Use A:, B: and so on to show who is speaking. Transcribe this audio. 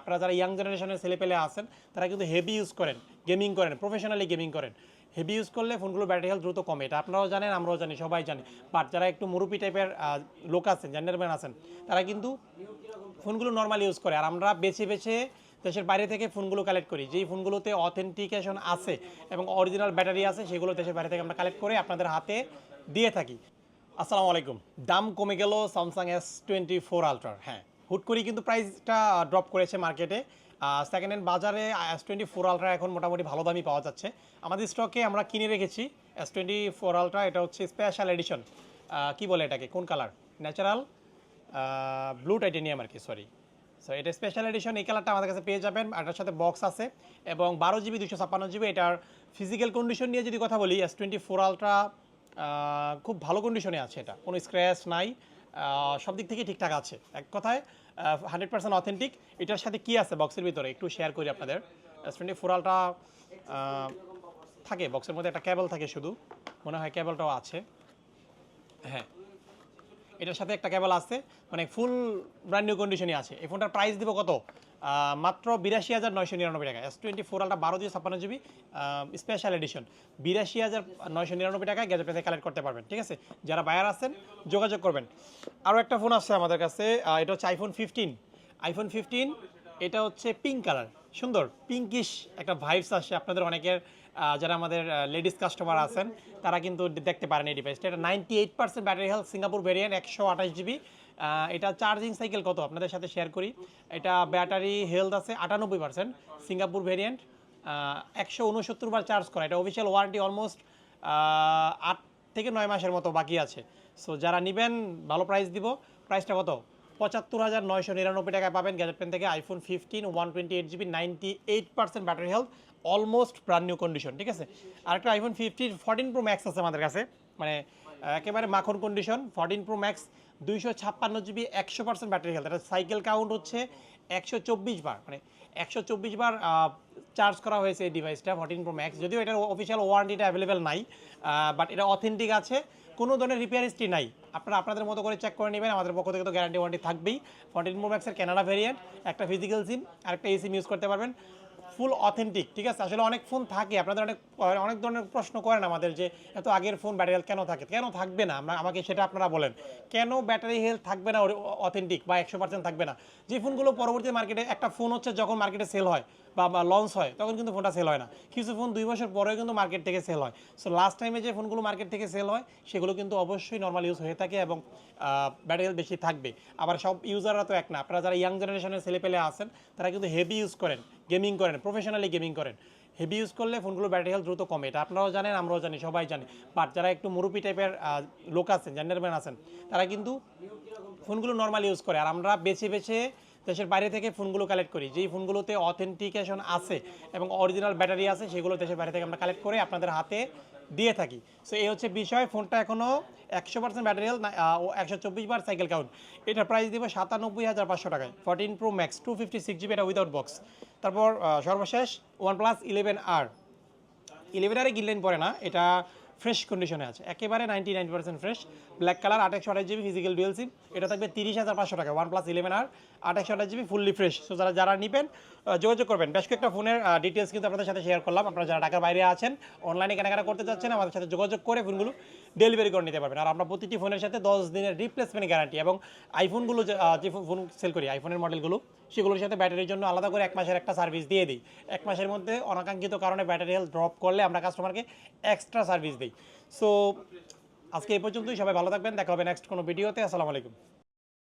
A: আপনারা যারা ইয়াং জেনারেশনের ছেলেপেলে আছেন, তারা কিন্তু হেভি ইউজ করেন গেমিং করেন প্রফেশনালি গেমিং করেন। হেভি ইউজ করলে ফোনগুলো ব্যাটারি হেলথ দ্রুত কমে। এটা আপনারাও জানেন, আমরাও জানি, সবাই জানি। বাট যারা একটু মুরুপি টাইপের লোক আছেন জেন্ডারম্যান আছেন, তারা কিন্তু ফোনগুলো নর্মাল ইউজ করে। আর আমরা বেছে বেছে দেশের বাইরে থেকে ফোনগুলো কালেক্ট করি। যেই ফোনগুলোতে অথেন্টিকেশন আছে এবং অরিজিনাল ব্যাটারি আছে, সেগুলো দেশের বাইরে থেকে আমরা কালেক্ট করে আপনাদের হাতে দিয়ে থাকি। আসসালামু আলাইকুম। দাম কমে গেল স্যামসাং এস টোয়েন্টি ফোর আলট্রার হ্যাঁ। হুট করেই কিন্তু প্রাইসটা ড্রপ করেছে মার্কেটে সেকেন্ড হ্যান্ড বাজারে এস টোয়েন্টি ফোর আলট্রা এখন মোটামুটি ভালো দামই পাওয়া যাচ্ছে। আমাদের স্টকে আমরা কিনে রেখেছি এস টোয়েন্টি ফোর আলট্রা এটা হচ্ছে স্পেশাল এডিশন কি বলে এটাকে? কোন কালার ন্যাচারাল ব্লু টাইটেনিয়াম আর কি সরি সো এটা স্পেশাল এডিশন এই কালারটা আমাদের কাছে পেয়ে যাবেন। এটার সাথে বক্স আছে। এবং বারো জিবি দুশো ছাপ্পান্ন জিবি এটার ফিজিক্যাল কন্ডিশন নিয়ে যদি কথা বলি এস টোয়েন্টি ফোর আলট্রা খুব ভালো কন্ডিশনে আছে এটা। কোনো স্ক্র্যাচ নাই। সব দিক থেকে ঠিকঠাক আছে। এক কথায় হান্ড্রেড পার্সেন্ট অথেন্টিক এটার সাথে কি আছে বক্সের ভিতরে? একটু শেয়ার করি আপনাদের। এস টোয়েন্টি থাকে বক্সের মধ্যে একটা ক্যাবল থাকে শুধু। মনে হয় ক্যাবলটাও আছে। হ্যাঁ। এটার সাথে একটা কেবল আছে মানে ফুল ব্র্যান্ড নিউ কন্ডিশনই আছে। এই ফোনটার প্রাইস দিব কত? মাত্র বিরাশি হাজার নয়শো নিরানব্বই টাকা। এস টোয়েন্টি ফোর আলটা বারো দিয়ে ছাপ্পান্ন জিবি স্পেশাল এডিশন বিরাশি হাজার নয়শো নিরানব্বই টাকায় গ্যাজেট পেতে কালেক্ট করতে পারবেন, ঠিক আছে? যারা বায়ার আছেন, যোগাযোগ করবেন। আরও একটা ফোন আসছে আমাদের কাছে এটা হচ্ছে আইফোন ফিফটিন আইফোন ফিফটিন এটা হচ্ছে পিঙ্ক কালার সুন্দর পিঙ্কিশ একটা ভাইবস আসে আপনাদের অনেকের। যারা আমাদের লেডিস কাস্টমার আছেন, তারা কিন্তু দেখতে পারেন এই ডিভাইসটা এটা ninety eight percent battery health Singapore variant একশো আঠাশ জিবি এটা চার্জিং সাইকেল কত? আপনাদের সাথে শেয়ার করি। এটা ব্যাটারি হেলথ আছে আটানব্বই পার্সেন্ট সিঙ্গাপুর ভেরিয়েন্ট একশো উনসত্তর বার চার্জ করা। এটা অফিসিয়াল ওয়ারেন্টি অলমোস্ট আট থেকে নয় মাসের মতো বাকি আছে। সো যারা নেবেন, ভালো প্রাইস দিব। প্রাইসটা কত? পঁচাত্তর হাজার নয়শো নিরানব্বই টাকায় পাবেন গ্যাজেট পেন থেকে iPhone fifteen, one twenty eight GB, ninety eight percent battery health, almost brand new condition, ঠিক আছে? আর একটা iPhone fifteen fourteen Pro Max আছে আমাদের কাছে মানে একেবারে মাখন কন্ডিশন, ফোরটিন প্রো ম্যাক্স, দুইশো ছাপ্পান্ন জিবি, একশো পার্সেন্ট ব্যাটারি হেলথ একটা সাইকেল কাউন্ট হচ্ছে একশো চব্বিশ বার মানে একশো চব্বিশ বার চার্জ করা হয়েছে এই ডিভাইসটা ফোরটিন প্রো ম্যাক্স যদিও এটার অফিসিয়াল ওয়ারেন্টিটা অ্যাভেলেবেল নাই বাট এটা অথেন্টিক আছে। কোনো ধরনের রিপেয়ার হিস্ট্রি নাই। আপনারা আপনাদের মতো করে চেক করে নেবেন। আমাদের পক্ষ থেকে তো গ্যারান্টি ওয়ারেন্টি থাকবেই। ফোরটিন প্রো ম্যাক্সের ক্যানাডা ভেরিয়েন্ট একটা ফিজিক্যাল সিম আর একটা এসিম ইউজ করতে পারবেন। ফুল অথেন্টিক ঠিক আছে? আসলে অনেক ফোন থাকে, আপনাদের অনেক অনেক ধরনের প্রশ্ন করেন আমাদের যে, এত আগের ফোন ব্যাটারি হেলথ কেন থাকে? কেন থাকবে না? আমরা, আমাকে সেটা আপনারা বলেন। কেন ব্যাটারি হেলথ থাকবে না অথেন্টিক বা একশো পার্সেন্ট থাকবে না? যে ফোনগুলো পরবর্তী মার্কেটে একটা ফোন হচ্ছে যখন মার্কেটে সেল হয় বা লঞ্চ হয়, তখন কিন্তু ফোনটা সেল হয় না। কিছু ফোন দুই বছর পরেও কিন্তু মার্কেট থেকে সেল হয়। সো লাস্ট টাইমে যে ফোনগুলো মার্কেট থেকে সেল হয়, সেগুলো কিন্তু অবশ্যই নর্মাল ইউজ হয়ে থাকে এবং ব্যাটারি হেলথ বেশি থাকবে। আবার সব ইউজাররা তো এক না। আপনারা যারা ইয়াং জেনারেশনের ছেলে পেলে আছেন, তারা কিন্তু হেভি ইউজ করেন। গেমিং করেন প্রফেশনালি গেমিং করেন। হেভি ইউজ করলে ফোনগুলো ব্যাটারি হেলথ দ্রুত কমে। এটা আপনারাও জানেন, আমরাও জানি, সবাই জানি। বাট যারা একটু মুরুপি টাইপের লোক আছেন জেন্ডারম্যান আছেন, তারা কিন্তু ফোনগুলো নর্মাল ইউজ করে। আর আমরা বেছে বেছে দেশের বাইরে থেকে ফোনগুলো কালেক্ট করি। যেই ফোনগুলোতে অথেন্টিকেশন আছে এবং অরিজিনাল ব্যাটারি আছে, সেগুলো দেশের বাইরে থেকে আমরা কালেক্ট করে আপনাদের হাতে দিয়ে থাকি। সো এই হচ্ছে বিষয়। ফোনটা এখনও একশো পার্সেন্ট ব্যাটারি হেলথ ও একশো চব্বিশ বার সাইকেল কাউন্ট এটার প্রাইস দিব সাতানব্বই হাজার পাঁচশো টাকায়। Fourteen Pro Max two fifty six GB এটা উইদাউট বক্স তারপর সর্বশেষ ওয়ান প্লাস ইলেভেন আর ইলেভেন আরে গিনলেন পরে না, এটা ফ্রেশ কন্ডিশনে আছে। একেবারে নাইনটি ফ্রেশ ব্ল্যাক কালার আঠাশশো আঠাশ জিবি ফিজিক্যাল ডুয়েল সিম এটা থাকবে তিরিশ হাজার পাঁচশো টাকা ওয়ান প্লাস ইলেভেন আর আঠাশশো আঠাশ জিবি ফুললি ফ্রেশ সো যারা যারা নেবেন যোগাযোগ করবেন। বেশ কয়েকটা ফোনের ডিটেলস কিন্তু আপনাদের সাথে শেয়ার করলাম। আপনারা যারা ঢাকার বাইরে আছেন অনলাইনে কেনাকাটা করতে চাচ্ছেন, আমাদের সাথে যোগাযোগ করে ফোনগুলো ডেলিভারি করে নিতে পারবেন। আর আমরা প্রতিটি ফোনের সাথে দশ দিনের রিপ্লেসমেন্ট গ্যারান্টি এবং আইফোনগুলো যে ফোন সেল করি আইফোনের মডেলগুলো সেগুলোর সাথে ব্যাটারির জন্য আলাদা করে এক মাসের একটা সার্ভিস দিয়ে দিই। এক মাসের মধ্যে অনাকাঙ্ক্ষিত কারণে ব্যাটারি হেলথ ড্রপ করলে আমরা কাস্টমারকে এক্সট্রা সার্ভিস দিই। সো আজকে এই পর্যন্তই, সবাই ভালো থাকবেন, দেখা হবে নেক্সট কোনো ভিডিওতে আসসালামু আলাইকুম।